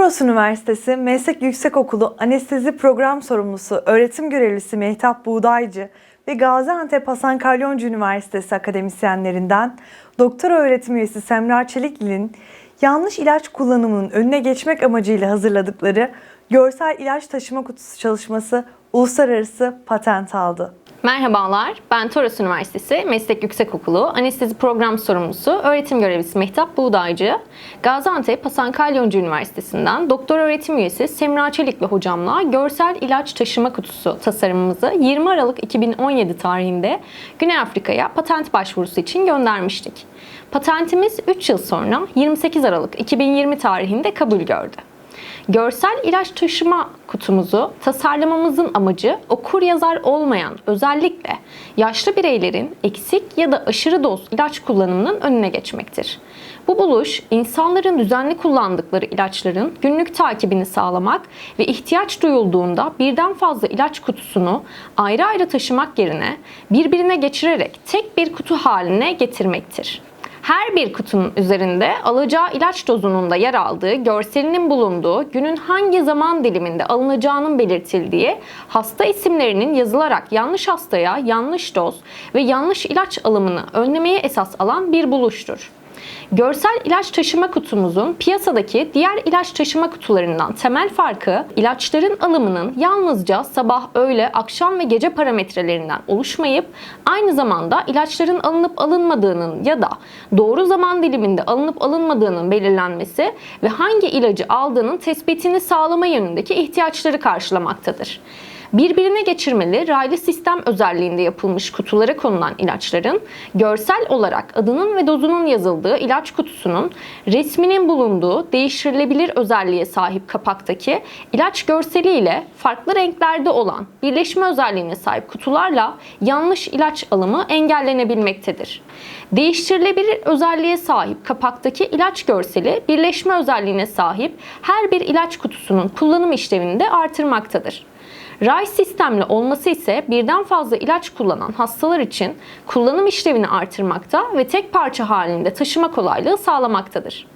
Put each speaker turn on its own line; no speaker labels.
Toros Üniversitesi Meslek Yüksekokulu Anestezi Program Sorumlusu öğretim görevlisi Mehtap Buğdaycı ve Gaziantep Hasan Kalyoncu Üniversitesi akademisyenlerinden doktora öğretim üyesi Semra Çelikli'nin yanlış ilaç kullanımının önüne geçmek amacıyla hazırladıkları görsel ilaç taşıma kutusu çalışması uluslararası patent aldı.
Merhabalar, ben Toros Üniversitesi Meslek Yüksekokulu Anestezi Program Sorumlusu öğretim görevlisi Mehtap Buğdaycı, Gaziantep Hasan Kalyoncu Üniversitesi'nden doktor öğretim üyesi Semra Çelikli hocamla görsel ilaç taşıma kutusu tasarımımızı 20 Aralık 2017 tarihinde Güney Afrika'ya patent başvurusu için göndermiştik. Patentimiz 3 yıl sonra 28 Aralık 2020 tarihinde kabul gördü. Görsel ilaç taşıma kutumuzu tasarlamamızın amacı okur yazar olmayan özellikle yaşlı bireylerin eksik ya da aşırı doz ilaç kullanımının önüne geçmektir. Bu buluş insanların düzenli kullandıkları ilaçların günlük takibini sağlamak ve ihtiyaç duyulduğunda birden fazla ilaç kutusunu ayrı ayrı taşımak yerine birbirine geçirerek tek bir kutu haline getirmektir. Her bir kutunun üzerinde alacağı ilaç dozunun da yer aldığı, görselinin bulunduğu, günün hangi zaman diliminde alınacağının belirtildiği, hasta isimlerinin yazılarak yanlış hastaya yanlış doz ve yanlış ilaç alımını önlemeye esas alan bir buluştur. Görsel ilaç taşıma kutumuzun piyasadaki diğer ilaç taşıma kutularından temel farkı ilaçların alımının yalnızca sabah, öğle, akşam ve gece parametrelerinden oluşmayıp aynı zamanda ilaçların alınıp alınmadığının ya da doğru zaman diliminde alınıp alınmadığının belirlenmesi ve hangi ilacı aldığının tespitini sağlama yönündeki ihtiyaçları karşılamaktadır. Birbirine geçirmeli raylı sistem özelliğinde yapılmış kutulara konulan ilaçların görsel olarak adının ve dozunun yazıldığı ilaç kutusunun resminin bulunduğu değiştirilebilir özelliğe sahip kapaktaki ilaç görseli ile farklı renklerde olan birleşme özelliğine sahip kutularla yanlış ilaç alımı engellenebilmektedir. Değiştirilebilir özelliğe sahip kapaktaki ilaç görseli birleşme özelliğine sahip her bir ilaç kutusunun kullanım işlevini de artırmaktadır. Ray sistemli olması ise birden fazla ilaç kullanan hastalar için kullanım işlevini artırmakta ve tek parça halinde taşıma kolaylığı sağlamaktadır.